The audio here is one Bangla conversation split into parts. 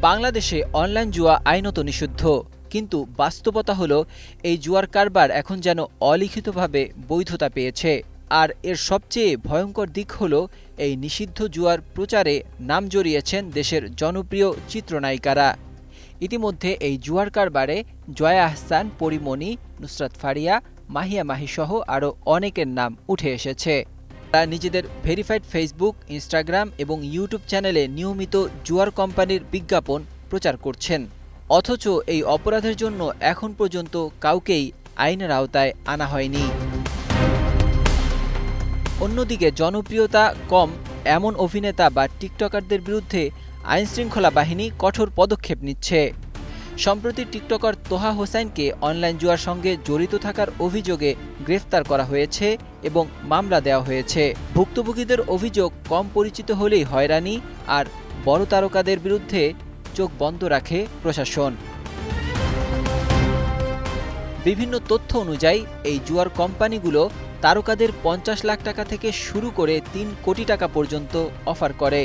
বাংলাদেশে অনলাইন জুয়া আইনত নিষিদ্ধ। কিন্তু বাস্তবতা হলো, এই জুয়ার কারবার এখন যেন অলিখিতভাবে বৈধতা পেয়েছে। আর এর সবচেয়ে ভয়ঙ্কর দিক হলো, এই নিষিদ্ধ জুয়ার প্রচারে নাম জড়িয়েছেন দেশের জনপ্রিয় চিত্রনায়িকারা। ইতিমধ্যে এই জুয়ার কারবারে জয়া আহসান পরিমণি নুসরাত ফারিয়া, মাহিয়া মাহিসহ আরও অনেকের নাম উঠে এসেছে। তারা নিজেদের ভেরিফাইড ফেসবুক ইনস্টাগ্রাম এবং ইউটিউব চ্যানেলে নিয়মিত জুয়ার কোম্পানির বিজ্ঞাপন প্রচার করছেন। অথচ এই অপরাধের জন্য এখন পর্যন্ত কাউকেই আইনের আওতায় আনা হয়নি। অন্যদিকে জনপ্রিয়তা কম, এমন অভিনেতা বা টিকটকারদের বিরুদ্ধে আইনশৃঙ্খলা বাহিনী কঠোর পদক্ষেপ নিচ্ছে। সম্প্রতি টিকটকার তোহা হোসাইনকে অনলাইন জুয়ার সঙ্গে জড়িত থাকার অভিযোগে গ্রেফতার করা হয়েছে এবং মামলা দেওয়া হয়েছে। ভুক্তভোগীদের অভিযোগ কম পরিচিত হলেই হয়রানি আর বড় তারকাদের বিরুদ্ধে চোখ বন্ধ রাখে প্রশাসন। বিভিন্ন তথ্য অনুযায়ী, এই জুয়ার কোম্পানিগুলো তারকাদের পঞ্চাশ লাখ টাকা থেকে শুরু করে তিন কোটি টাকা পর্যন্ত অফার করে।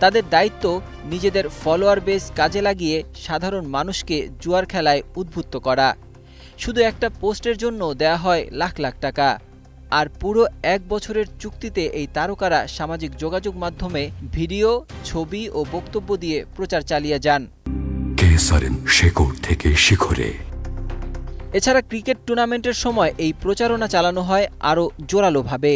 তাদের দায়িত্ব নিজেদের ফলোয়ার বেস কাজে লাগিয়ে সাধারণ মানুষকে জুয়ার খেলায় উদ্বুদ্ধ করা। শুধু একটা পোস্টের জন্য দেয়া হয় লাখ লাখ টাকা। আর পুরো এক বছরের চুক্তিতে এই তারকারা সামাজিক যোগাযোগ মাধ্যমে ভিডিও ছবি ও বক্তব্য দিয়ে প্রচার চালিয়ে যান। শেকড় থেকে শিখরে। এছাড়া ক্রিকেট টুর্নামেন্টের সময় এই প্রচারণা চালানো হয় আরও জোরালোভাবে।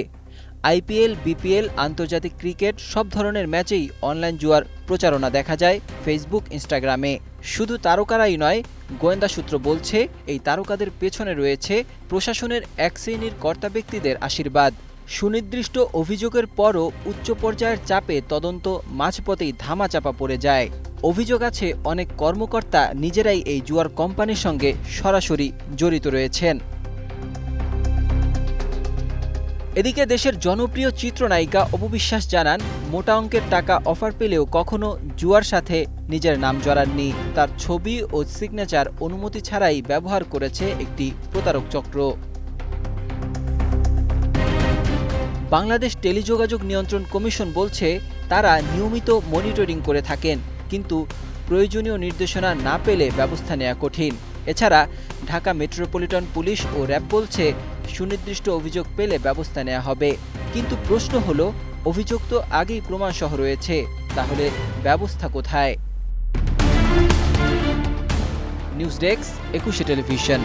আইপিএল, বিপিএল, আন্তর্জাতিক ক্রিকেট সব ধরনের ম্যাচেই অনলাইন জুয়ার প্রচারণা দেখা যায় ফেসবুক, ইনস্টাগ্রামে। শুধু তারকারাই নয়, গোয়েন্দা সূত্র বলছে, এই তারকাদের পেছনে রয়েছে প্রশাসনের এক শ্রেণির কর্তা ব্যক্তিদের আশীর্বাদ। সুনির্দিষ্ট অভিযোগের পরও উচ্চ পর্যায়ের চাপে তদন্ত মাঝপথেই ধামাচাপা পড়ে যায়। অভিযোগ আছে, অনেক কর্মকর্তা নিজেরাই এই জুয়ার কোম্পানির সঙ্গে সরাসরি জড়িত রয়েছেন। এদিকে দেশের জনপ্রিয় চিত্রনায়িকা অপবিশ্বাস জানান, মোটা অঙ্কের টাকা অফার পেলেও কখনো জুয়ার সাথে নিজের নাম জড়াননি। তার ছবি ও সিগনেচার অনুমতি ছাড়াই ব্যবহার করেছে একটি প্রতারক চক্র। বাংলাদেশ টেলিযোগাযোগ নিয়ন্ত্রণ কমিশন বলছে, তারা নিয়মিত মনিটরিং করে থাকেন, কিন্তু প্রয়োজনীয় নির্দেশনা না পেলে ব্যবস্থা নেওয়া কঠিন। এছাড়া ঢাকা মেট্রোপলিটন পুলিশ ও র্যাব বলছে সুনির্দিষ্ট অভিযোগ পেলে ব্যবস্থা নেওয়া হবে। কিন্তু প্রশ্ন হলো, অভিযোগ তো আগেই প্রমাণসহ রয়েছে, তাহলে ব্যবস্থা কোথায়? News desk, Ekushey television.